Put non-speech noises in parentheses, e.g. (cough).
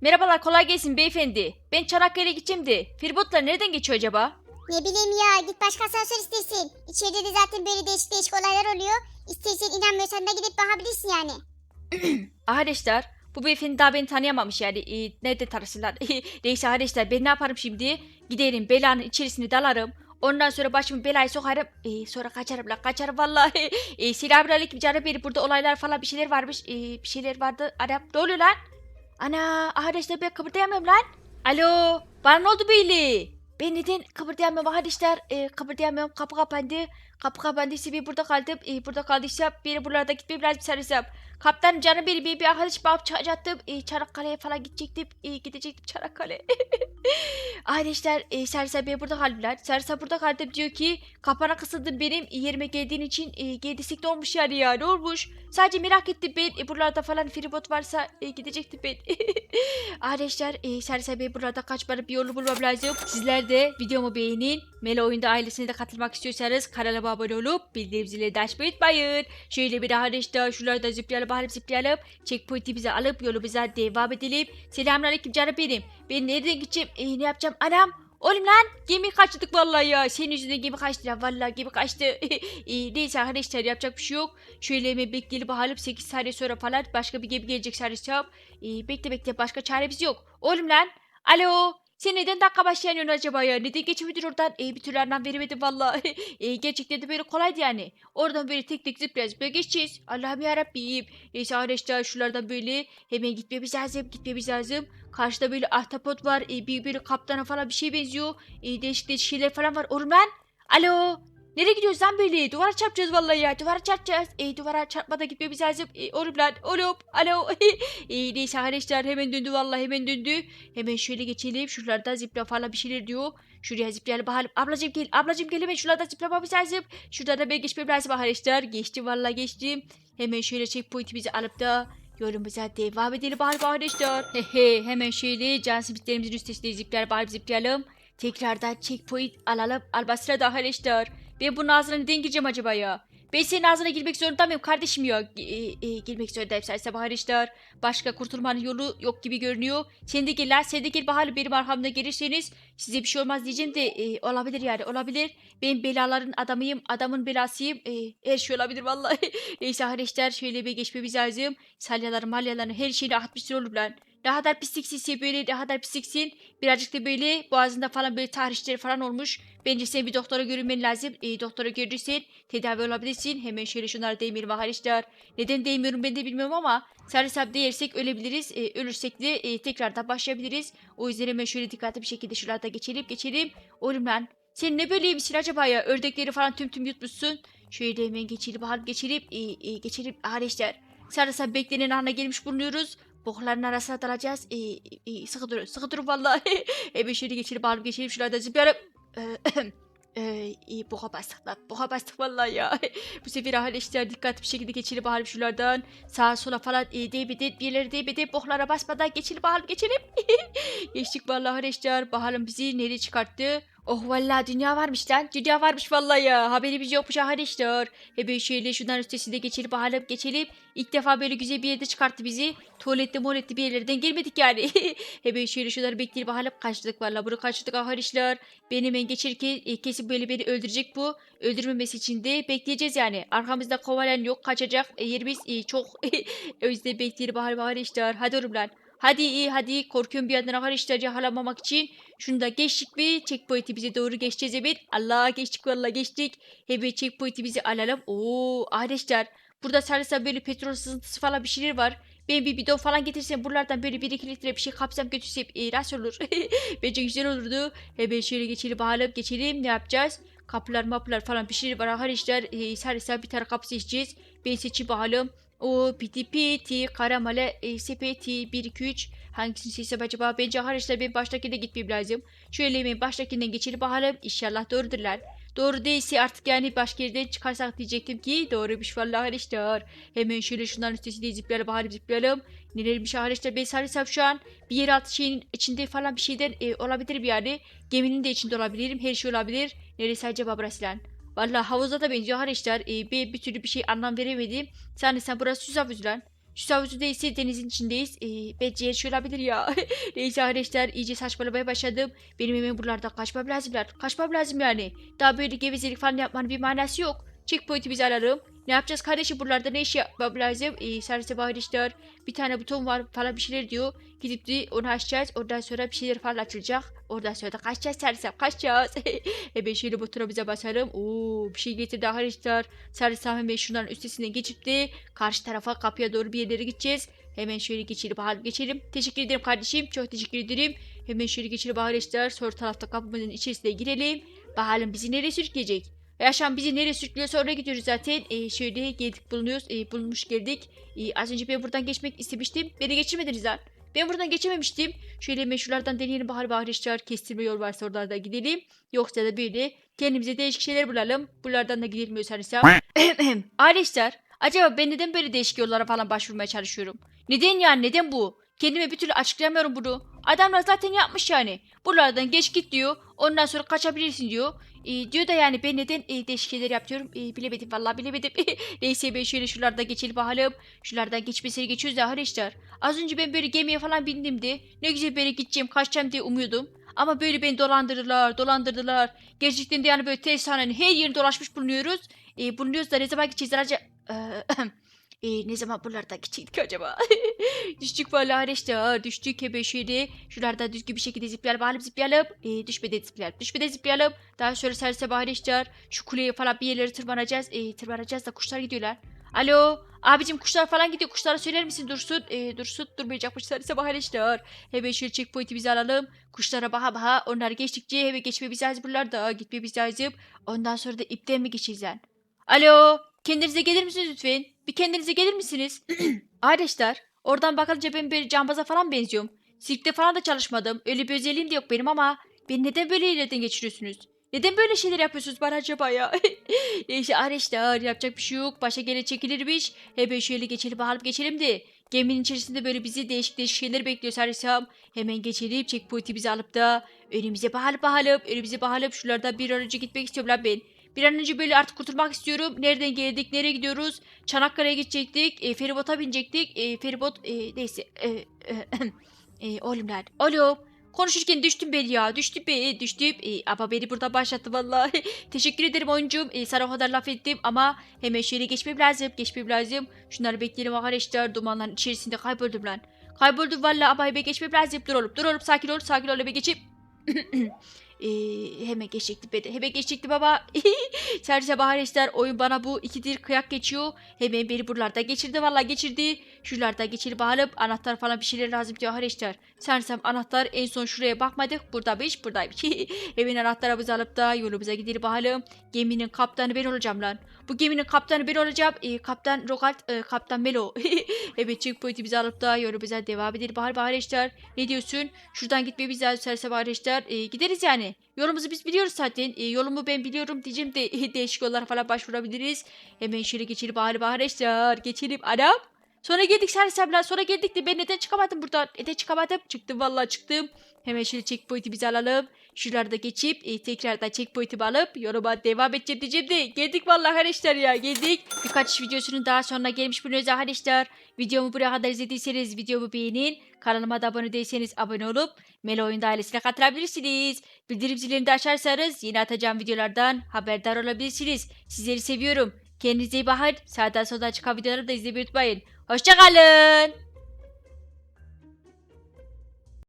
Merhabalar kolay gelsin beyefendi. Ben Çanakkale'ye gideceğim de. Feribotlar nereden geçiyor acaba? Ne bileyim ya git başka asansör istesin. İçeride de zaten böyle değişik değişik olaylar oluyor. İstersen inanmıyorsan da gidip bakabilirsin yani. (clears throat) Arkadaşlar bu beyefendi daha beni tanıyamamış yani. Ee, nerede tanısınlar? (laughs) Neyse arkadaşlar ben ne yaparım şimdi? Giderim belanın içerisine dalarım. Ondan sonra başımı belaya sokarım. Ee, sonra kaçarım lan kaçarım vallahi. (laughs) Ee, Selamünaleyküm canım benim. Burada olaylar falan bir şeyler varmış. Ee, bir şeyler vardı. Anam ne oluyor lan? Ana arkadaşlar ben kıpırdayamıyorum lan. Alo bana ne oldu böyle? Ben neden kıpırdayamıyorum arkadaşlar? Ee, kıpırdayamıyorum. Kapı kapandı. Kapı kapandıysa ben burada kaldım. Ee, burada kaldıysam beni buralarda gitmem lazım sanırsam. Kaptan canım benim bir, bir arkadaş bağıp çağıracaktım. Ee, Çanakkale'ye falan gidecektim. Ee, gidecektim Çanakkale. (laughs) Arkadaşlar e, Sersa Bey burada kaldılar. Sersa burada kaldım diyor ki kapana kısıldın benim yerime geldiğin için e, geldisik ne olmuş yani ya ne olmuş? Sadece merak ettim ben e, buralarda falan feribot varsa e, gidecektim ben. (laughs) Arkadaşlar e, Sersa Bey burada kaçmanın bir yolu bulmam lazım. Sizler de videomu beğenin. Melo Oyunda ailesine de katılmak istiyorsanız kanalıma abone olup bildirim zilini de açmayı unutmayın. Şöyle bir arkadaşlar şuralarda zıplayalım bakalım zıplayalım. Checkpoint'i bize alıp yolumuza devam edelim. Selamünaleyküm canım benim. Ben nereden gideceğim? E, ne yapacağım? Anam Oğlum lan gemi kaçtık vallahi ya. Senin yüzünden gemi kaçtı ya. Vallahi gemi kaçtı. İyi (laughs) neyse arkadaşlar yapacak bir şey yok. Şöyle hemen bekleyelim bakalım 8 saniye sonra falan başka bir gemi gelecek sanırsam. İyi bekle bekle başka çaremiz yok. Oğlum lan. Alo. Sen neden dakika başlayanıyorsun acaba ya? Neden geçemedin oradan? E, bir türlü anlam veremedim vallahi. (laughs) e, gerçekten de böyle kolaydı yani. Oradan böyle tek tek zıplaya zıplaya geçeceğiz. Allah'ım yarabbim. Neyse arkadaşlar şuralardan böyle hemen gitmemiz lazım. Gitmemiz lazım. Karşıda böyle ahtapot var. E, bir böyle kaptana falan bir şey benziyor. E, değişik değişik şeyler falan var. Oğlum lan. Alo. Nereye gidiyoruz lan böyle? Duvara çarpacağız vallahi ya. Duvara çarpacağız. E, duvara çarpmadan gitmemiz lazım. E, oğlum lan. Oğlum. Alo. (laughs) e, neyse arkadaşlar hemen döndü vallahi hemen döndü. Hemen şöyle geçelim. Şuralarda zipla falan bir şeyler diyor. Şuraya ziplayalım bakalım. Ablacım gel. Ablacım gel hemen şuralarda zıplamamız lazım. Şurada da ben geçmem lazım arkadaşlar. Geçtim vallahi geçtim. Hemen şöyle checkpoint'imizi alıp da Yolumuza devam edelim bari arkadaşlar. Hehe hemen şöyle can simitlerimizin üstesine zipler bari zıplayalım. Tekrardan checkpoint alalım. Albasra da arkadaşlar. Ben bunun ağzına neden gireceğim acaba ya? Ben senin ağzına girmek zorunda mıyım kardeşim ya? E, e, girmek zorundayım sayesinde arkadaşlar. Başka kurtulmanın yolu yok gibi görünüyor. Sen de gel lan sen de gel bakalım benim arkamda gelirseniz. Size bir şey olmaz diyeceğim de e, olabilir yani olabilir. Ben belaların adamıyım adamın belasıyım. E, her şey olabilir vallahi. (laughs) Neyse arkadaşlar şöyle bir geçmemiz lazım. Salyaların malyaların her şeyini atmışsın oğlum lan. Ne kadar pisliksin böyle ne kadar pisliksin. Birazcık da böyle boğazında falan böyle tarihçileri falan olmuş. Bence sen bir doktora görünmen lazım. E, doktora görürsen tedavi olabilirsin. Hemen şöyle şunları değmeyelim arkadaşlar. Neden değmiyorum ben de bilmiyorum ama sarımsak değersek ölebiliriz. E, ölürsek de e, tekrardan başlayabiliriz. O yüzden hemen şöyle dikkatli bir şekilde şuralarda geçelim geçelim. Oğlum lan sen ne böyle misin acaba ya? Ördekleri falan tüm tüm yutmuşsun. Şöyle hemen geçelim bakalım geçelim. E, e, geçelim arkadaşlar. Sarımsak beklenen ana gelmiş bulunuyoruz. Bokların arasına dalacağız. E, e, sıkı durun sıkı durun vallahi. (laughs) hemen şöyle geçelim bakalım geçelim şuralarda zıplayalım. Ee, iyi boka bastık. Boka bastık vallahi ya. (laughs) Bu sefer arkadaşlar dikkatli bir şekilde geçelim bakalım şuralardan. Sağa sola falan e, değmeden bir yerlere değmeden boklara basmadan geçelim bakalım (laughs) geçelim. Geçtik vallahi arkadaşlar. Bakalım bizi nereye çıkarttı. Oh vallahi dünya varmış lan. Dünya varmış vallahi ya. Haberimiz yokmuş arkadaşlar. Hemen şöyle şunların üstesinde geçelim bakalım geçelim. İlk defa böyle güzel bir yerde çıkarttı bizi. Tuvalette muvaletli bir yerlerden gelmedik yani. (laughs) Hemen şöyle şunları bekleyelim bakalım. Kaçtık vallahi bunu kaçtık arkadaşlar. Beni hemen geçirken e, kesin böyle beni öldürecek bu. Öldürmemesi için de bekleyeceğiz yani. Arkamızda kovalayan yok kaçacak. E, yerimiz e, çok. (laughs) o yüzden bekleyelim bakalım arkadaşlar. Hadi oğlum lan. Hadi iyi hadi korkuyorum bir yandan arkadaşlar yakalamamak için. Şunu da geçtik mi? Checkpoint'i bize doğru geçeceğiz evet. Allah geçtik vallahi geçtik. Hemen checkpoint'i bizi alalım. Oo arkadaşlar burada sarısa böyle petrol sızıntısı falan bir şeyler var. Ben bir bidon falan getirsem buralardan böyle bir iki litre bir şey kapsam götürsem e, nasıl olur? (laughs) Bence güzel olurdu. Hemen şöyle geçelim bakalım geçelim ne yapacağız? Kapılar mapılar falan bir şeyler var arkadaşlar. E, sarısa bir tane kapı seçeceğiz. Ben seçeyim bakalım. O piti piti karamale e, sepeti 1 2 3 hangisini seçsem acaba bence arkadaşlar ben baştakine gitmem lazım. Şöyle hemen baştakinden geçelim bakalım inşallah doğrudurlar. Doğru değilse artık yani başka yerden çıkarsak diyecektim ki doğruymuş vallahi arkadaşlar. Hemen şöyle şunların üstesine zıplayalım bakalım zıplayalım. Nelermiş arkadaşlar ben sarısam şu an bir yeraltı şeyin içinde falan bir şeyden e, olabilirim yani. Geminin de içinde olabilirim her şey olabilir. Neresi acaba burası lan? Vallahi havuza da benziyor arkadaşlar. Ee, bir, bir türlü bir şey anlam veremedim. Sen sen burası süs havuz lan. Süs havuzu değilse denizin içindeyiz. Ee, bence şey olabilir ya. (laughs) Neyse arkadaşlar iyice saçmalamaya başladım. Benim hemen buralardan kaçmam lazım. Kaçmam lazım yani. Daha böyle gevezelik falan yapmanın bir manası yok. Checkpoint'i biz alalım. Ne yapacağız kardeşim buralarda ne iş yapmam lazım? Ee, servise arkadaşlar bir tane buton var falan bir şeyler diyor. Gidip de onu açacağız. Ondan sonra bir şeyler falan açılacak. Oradan sonra da kaçacağız servise kaçacağız. (laughs) hemen şöyle butona bize basalım. Oo bir şey getirdi arkadaşlar. Servis hemen şunların üstesinden geçip de karşı tarafa kapıya doğru bir yerlere gideceğiz. Hemen şöyle geçelim bakalım geçelim. Teşekkür ederim kardeşim. Çok teşekkür ederim. Hemen şöyle geçelim arkadaşlar. Sol tarafta kapımızın içerisine girelim. Bakalım bizi nereye sürükleyecek. Yaşam bizi nereye sürüklüyorsa oraya gidiyoruz zaten. Ee, şöyle geldik bulunuyoruz. Ee, bulunmuş geldik. Ee, az önce ben buradan geçmek istemiştim. Beni geçirmediniz lan. Ben buradan geçememiştim. Şöyle meşhurlardan deneyelim bahar arkadaşlar. Kestirme yol varsa oralarda gidelim. Yoksa da böyle kendimize değişik şeyler bulalım. Buralardan da gidelim sanırsam. (clears throat) Arkadaşlar acaba ben neden böyle değişik yollara falan başvurmaya çalışıyorum? Neden yani neden bu? Kendime bir türlü açıklayamıyorum bunu. Adamlar zaten yapmış yani. Buralardan geç git diyor. Ondan sonra kaçabilirsin diyor. Ee, diyor da yani ben neden e, değişik yapıyorum ee, bilemedim vallahi bilemedim. (laughs) Neyse ben şöyle şuralarda geçelim bakalım. Şuralardan geçmesini geçiyoruz da arkadaşlar. Az önce ben böyle gemiye falan bindim de ne güzel böyle gideceğim kaçacağım diye umuyordum. Ama böyle beni dolandırdılar dolandırdılar. Gerçekten de yani böyle tershanenin her yerini dolaşmış bulunuyoruz. Ee, bulunuyoruz da ne zaman gideceğiz acaba? (clears throat) (clears throat) Ee, ne zaman buralarda gidecektik acaba? (laughs) düştük vallahi arkadaşlar. Düştük hebe şöyle. Şuralarda düzgün bir şekilde zıplayalım. Bakalım zıplayalım. Ee, düşmeden zıplayalım. Düşmeden zıplayalım. Daha sonra serse arkadaşlar. Şu kuleye falan bir yerlere tırmanacağız. Ee, tırmanacağız da kuşlar gidiyorlar. Alo. Abicim kuşlar falan gidiyor. Kuşlara söyler misin dursun? Ee, dursun. Durmayacakmış serse arkadaşlar. Hemen şöyle checkpoint'i bize alalım. Kuşlara baha baha. Onlar geçtikçe hemen geçmemiz lazım buralarda. Gitmemiz lazım. Ondan sonra da ipten mi geçeceğiz? Alo. Kendinize gelir misiniz lütfen? Bir kendinize gelir misiniz? (clears throat) Arkadaşlar oradan bakınca ben bir cambaza falan benziyorum. Sirkte falan da çalışmadım. Öyle bir özelliğim de yok benim ama beni neden böyle ileriden geçiriyorsunuz? Neden böyle şeyler yapıyorsunuz bana acaba ya? (laughs) Neyse arkadaşlar yapacak bir şey yok. Başa gele çekilirmiş. Hemen şöyle geçelim bakalım geçelim de. Geminin içerisinde böyle bizi değişik değişik şeyler bekliyor sanırsam. Hemen geçelim checkpoint'i bizi alıp da önümüze bakalım bakalım. Önümüze bakalım şuralardan bir an önce gitmek istiyorum lan ben. Bir an önce böyle artık kurtulmak istiyorum. Nereden geldik, nereye gidiyoruz? Çanakkale'ye gidecektik, e, feribota binecektik. E, feribot, e, neyse. E, e, e, oğlum lan, oğlum. Konuşurken düştüm ben ya, düştüm be, düştüm. E, ama beni burada başlattı vallahi. (laughs) Teşekkür ederim oyuncum. E, sana o kadar laf ettim ama hemen şöyle geçmem lazım, geçmem lazım. Şunları bekleyelim arkadaşlar. Dumanların içerisinde kayboldum lan. Kayboldum vallahi ama hemen geçmem lazım. Dur oğlum, dur oğlum, sakin ol, sakin ol, hemen geçeyim. (clears throat) Ee, hemen geçecekti beni. Hemen geçecekti baba. (laughs) Sadece bahar ister. Oyun bana bu ikidir kıyak geçiyor. Hemen beni buralarda geçirdi. Valla geçirdi. Şuralarda geçirip alıp anahtar falan bir şeyler lazım diyor arkadaşlar. Sanırsam anahtar en son şuraya bakmadık. Buradaymış (laughs) buradaymış. hemen anahtarımızı alıp da yolumuza gidelim bakalım. Geminin kaptanı ben olacağım lan. Bu geminin kaptanı ben olacağım. Ee, kaptan Rogalt, e, kaptan Melo. (laughs) evet checkpoint'i alıp da yolumuza devam edelim. Bahar bahar arkadaşlar. Ne diyorsun? Şuradan gitmemiz lazım sersem arkadaşlar. Ee, gideriz yani. Yolumuzu biz biliyoruz zaten. Ee, yolumu ben biliyorum diyeceğim de (laughs) değişik yollara falan başvurabiliriz. Hemen şöyle geçelim bahar bahar arkadaşlar. Geçelim. Anam. Sonra geldik sersemler. Sonra geldik de ben neden çıkamadım buradan? Neden çıkamadım? Çıktım vallahi çıktım. Hemen şöyle checkpoint'i biz alalım. Şuralarda geçip e, tekrardan checkpoint'i alıp yoluma devam edeceğim diyeceğim de geldik vallahi arkadaşlar ya geldik. Birkaç videosunun daha sonra gelmiş bulunuyoruz arkadaşlar. Videomu buraya kadar izlediyseniz videomu beğenin. Kanalıma da abone değilseniz abone olup Melo Oyun ailesine katılabilirsiniz. Bildirim zilini de açarsanız yeni atacağım videolardan haberdar olabilirsiniz. Sizleri seviyorum. Kendinize iyi bakın. Sağdan soldan çıkan videoları da izlemeyi unutmayın. Hoşçakalın.